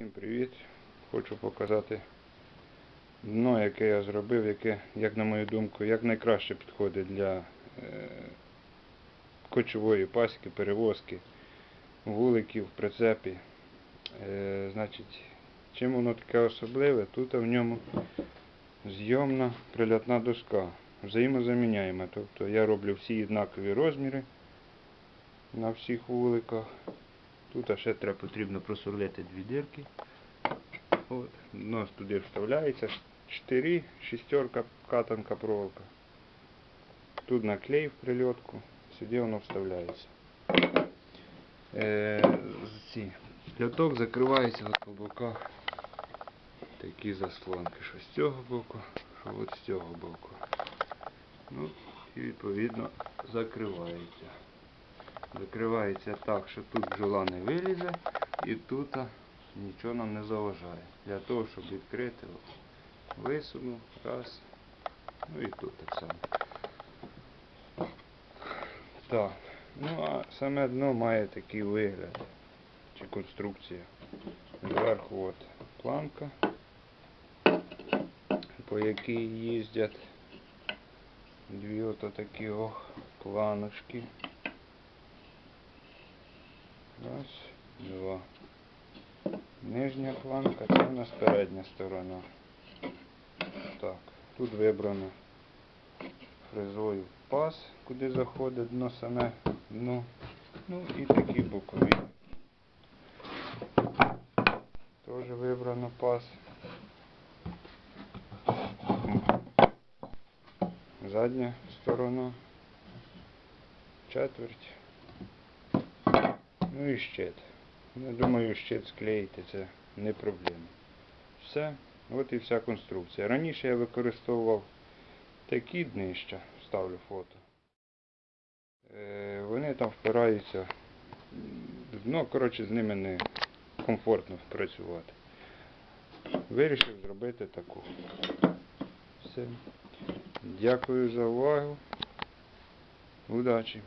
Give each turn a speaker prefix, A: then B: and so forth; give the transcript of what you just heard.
A: Всім привіт! Хочу показати дно, яке я зробив, яке, як на мою думку, як найкраще підходить для е, кочової пасіки, перевозки, вуликів, прицепі. Е, значить, чим воно таке особливе? Тут в ньому зйомна прильотна доска, взаємозаміняєма. Тобто я роблю всі однакові розміри на всіх вуликах. Тут ще треба потрібно просверлити дві дирки. От, нос туди вставляється. 4, шістерка, катанка, проволока. Тут наклей в прильотку, сюди воно вставляється. Е, ці, закривається от по боках. Такі заслонки, що з цього боку, що от з цього боку. Ну, і відповідно закривається. Закривається так, що тут бджола не вилізе і тут нічого нам не заважає. Для того, щоб відкрити, висунув, раз, ну і тут так само. Так, ну а саме дно має такий вигляд, чи конструкція. Зверху от планка, по якій їздять дві ото такі ох планочки. Раз, два. Нижня планка, це у нас передня сторона. Так, тут вибрано фрезою пас, куди заходить дно саме дно. Ну і такі бокові. Теж вибрано пас. Задня сторона. Четверть. Ну і щит. Я думаю, щит склеїти це не проблема. Все, от і вся конструкція. Раніше я використовував такі днища, ставлю фото. Е, вони там впираються. Ну, коротше, з ними не комфортно працювати. Вирішив зробити таку. Все. Дякую за увагу. Удачі!